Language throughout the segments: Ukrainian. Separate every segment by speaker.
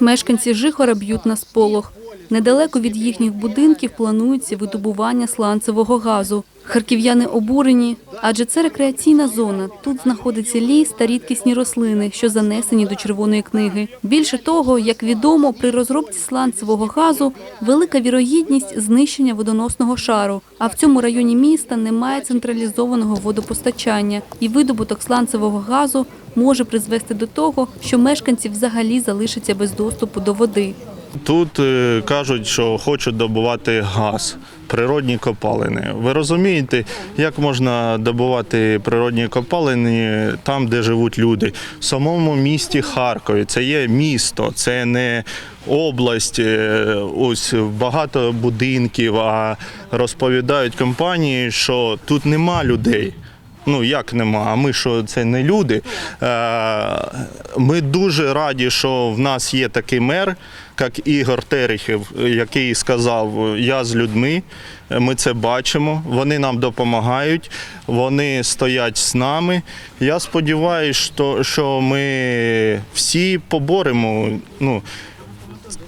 Speaker 1: Мешканці Жихора б'ють на сполох. Недалеко від їхніх будинків планується видобування сланцевого газу. Харків'яни обурені, адже це рекреаційна зона. Тут знаходиться ліс та рідкісні рослини, що занесені до червоної книги. Більше того, як відомо, при розробці сланцевого газу велика вірогідність знищення водоносного шару. А в цьому районі міста немає централізованого водопостачання, і видобуток сланцевого газу може призвести до того, що мешканці взагалі залишаться без доступу до води.
Speaker 2: Тут е, кажуть, що хочуть добувати газ, природні копалини. Ви розумієте, як можна добувати природні копалини там, де живуть люди? В самому місті Харкові це є місто, це не область. е, Ось багато будинків. А розповідають компанії, що тут нема людей. Ну як нема? А ми що це не люди? Е, Ми дуже раді, що в нас є такий мер, як Ігор Терехів, який сказав: Я з людьми. Ми це бачимо. Вони нам допомагають, вони стоять з нами. Я сподіваюся, що, що ми всі поборемо. Ну,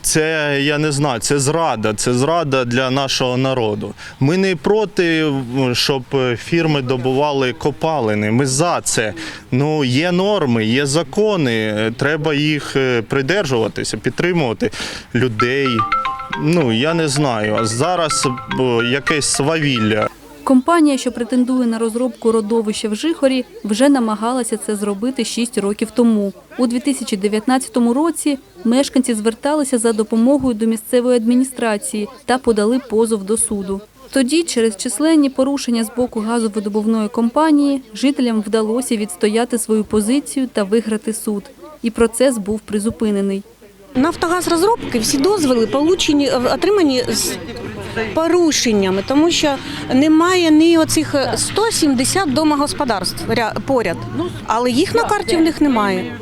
Speaker 2: це я не знаю, це зрада, це зрада для нашого народу. Ми не проти, щоб фірми добували копалини. Ми за це. Ну є норми, є закони. Треба їх е, придержуватися, підтримувати людей. Ну я не знаю. Зараз е, якесь свавілля.
Speaker 1: Компанія, що претендує на розробку родовища в Жихорі, вже намагалася це зробити 6 років тому. У 2019 році мешканці зверталися за допомогою до місцевої адміністрації та подали позов до суду. Тоді, через численні порушення з боку газовидобувної компанії, жителям вдалося відстояти свою позицію та виграти суд. І процес був призупинений.
Speaker 3: Нафтогаз розробки всі дозволи е, отримані з порушеннями, тому що немає ні оцих е, 170 домогосподарств поряд, але їх на карті в них немає.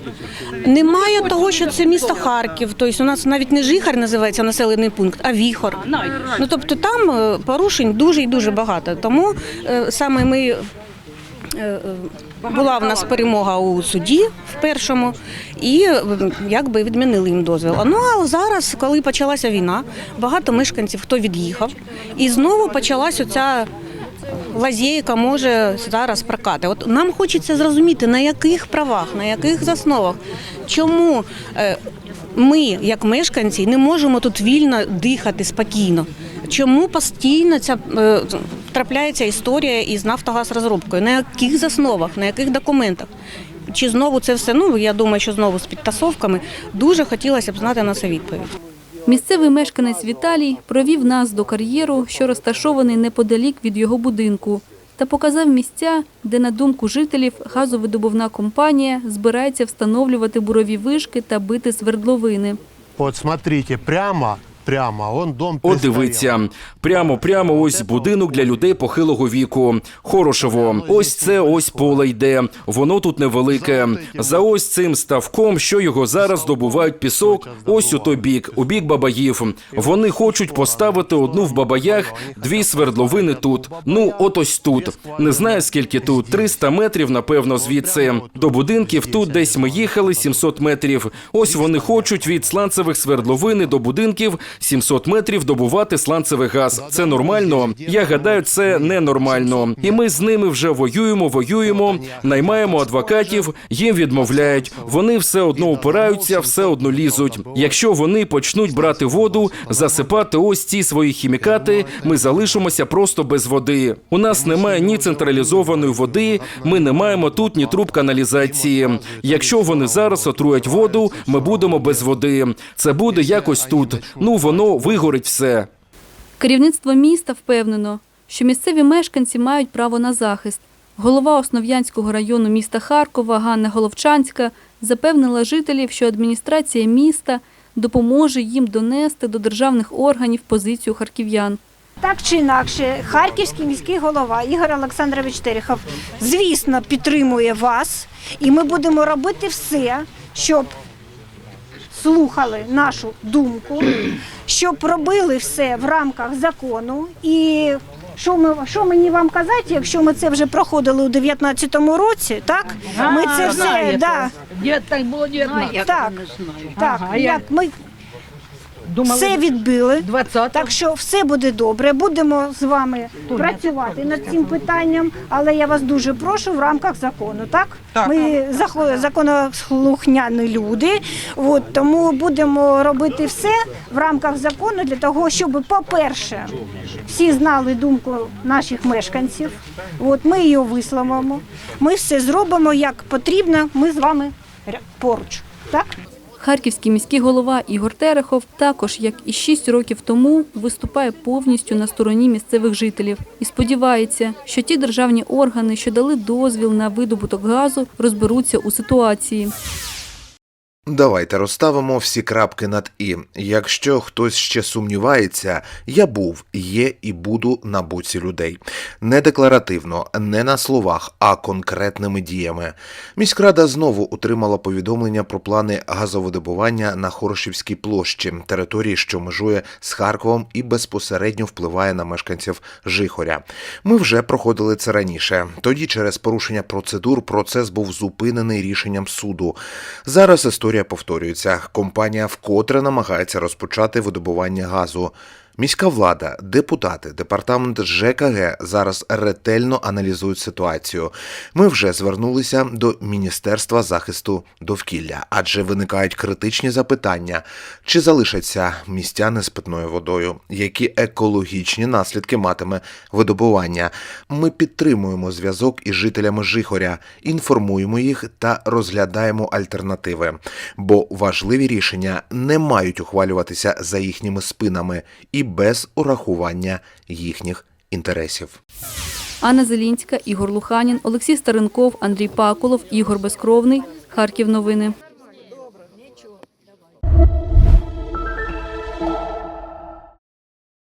Speaker 3: Немає того, що це місто Харків, тобто у нас навіть не Жихар називається населений пункт, а Віхор. Ну тобто там е, порушень дуже і дуже багато. Тому е, саме ми е, е, була в нас перемога у суді в першому, і якби відмінили їм дозвіл. Ну а зараз, коли почалася війна, багато мешканців хто від'їхав, і знову почалась оця. Лазєйка може зараз прокати. От нам хочеться зрозуміти, на яких правах, на яких засновах, чому е, ми, як мешканці, не можемо тут вільно дихати спокійно. Чому постійно ця е, трапляється історія із Нафтогазрозробкою? На яких засновах, на яких документах? Чи знову це все? Ну я думаю, що знову з підтасовками. Дуже хотілося б знати на це відповідь.
Speaker 1: Місцевий мешканець Віталій провів нас до кар'єру, що розташований неподалік від його будинку, та показав місця, де, на думку жителів, газовидобувна компанія збирається встановлювати бурові вишки та бити свердловини.
Speaker 4: Вот смотрите, прямо, прямо, он дом
Speaker 5: От дивіться, прямо прямо ось будинок для людей похилого віку. Хорошево. Ось це ось поле йде. Воно тут невелике. За ось цим ставком, що його зараз добувають пісок. Ось у той бік, у бік бабаїв. Вони хочуть поставити одну в бабаях, дві свердловини тут. Ну, от ось тут. Не знаю скільки тут. 300 метрів, напевно, звідси. До будинків тут десь ми їхали 700 метрів. Ось вони хочуть від сланцевих свердловини до будинків 700 метрів добувати сланцевий газ. Це нормально? Я гадаю, це ненормально. І ми з ними вже воюємо, воюємо, наймаємо адвокатів, їм відмовляють. Вони все одно упираються, все одно лізуть. Якщо вони почнуть брати воду, засипати ось ці свої хімікати, ми залишимося просто без води. У нас немає ні централізованої води, ми не маємо тут ні труб каналізації. Якщо вони зараз отруять воду, ми будемо без води. Це буде якось тут. Ну воно вигорить все.
Speaker 1: Керівництво міста впевнено, що місцеві мешканці мають право на захист. Голова Основ'янського району міста Харкова Ганна Головчанська запевнила жителів, що адміністрація міста допоможе їм донести до державних органів позицію харків'ян.
Speaker 6: Так чи інакше, харківський міський голова Ігор Олександрович Терехов, звісно, підтримує вас, і ми будемо робити все, щоб слухали нашу думку, щоб робили все в рамках закону і що ми що мені вам казати, якщо ми це вже проходили у 19-му році, так? Ми це все да,
Speaker 7: так було 19.
Speaker 6: так, так,
Speaker 7: Ага, я
Speaker 6: як ми
Speaker 7: думала,
Speaker 6: все відбили.
Speaker 7: 20
Speaker 6: Так що все буде добре. Будемо з вами працювати над цим питанням, але я вас дуже прошу в рамках закону. Так, ми захо- законослухняні люди. От тому будемо робити все в рамках закону для того, щоб, по-перше, всі знали думку наших мешканців. От ми її висловимо. Ми все зробимо як потрібно. Ми з вами поруч. Так.
Speaker 1: Харківський міський голова Ігор Терехов також, як і шість років тому, виступає повністю на стороні місцевих жителів і сподівається, що ті державні органи, що дали дозвіл на видобуток газу, розберуться у ситуації.
Speaker 8: Давайте розставимо всі крапки над і. Якщо хтось ще сумнівається, я був, є і буду на боці людей. Не декларативно, не на словах, а конкретними діями. Міськрада знову отримала повідомлення про плани газовидобування на Хорошівській площі, території, що межує з Харковом і безпосередньо впливає на мешканців Жихоря. Ми вже проходили це раніше. Тоді, через порушення процедур, процес був зупинений рішенням суду. Зараз історія повторюється. Компанія вкотре намагається розпочати видобування газу. Міська влада, депутати, департамент ЖКГ зараз ретельно аналізують ситуацію. Ми вже звернулися до Міністерства захисту довкілля, адже виникають критичні запитання: чи залишаться містяни з питною водою, які екологічні наслідки матиме видобування. Ми підтримуємо зв'язок із жителями Жихоря, інформуємо їх та розглядаємо альтернативи, бо важливі рішення не мають ухвалюватися за їхніми спинами і без урахування їхніх інтересів.
Speaker 1: Анна Зелінська, Ігор Луханін, Олексій Старенков, Андрій Пакулов, Ігор Безкровний. Харків новини.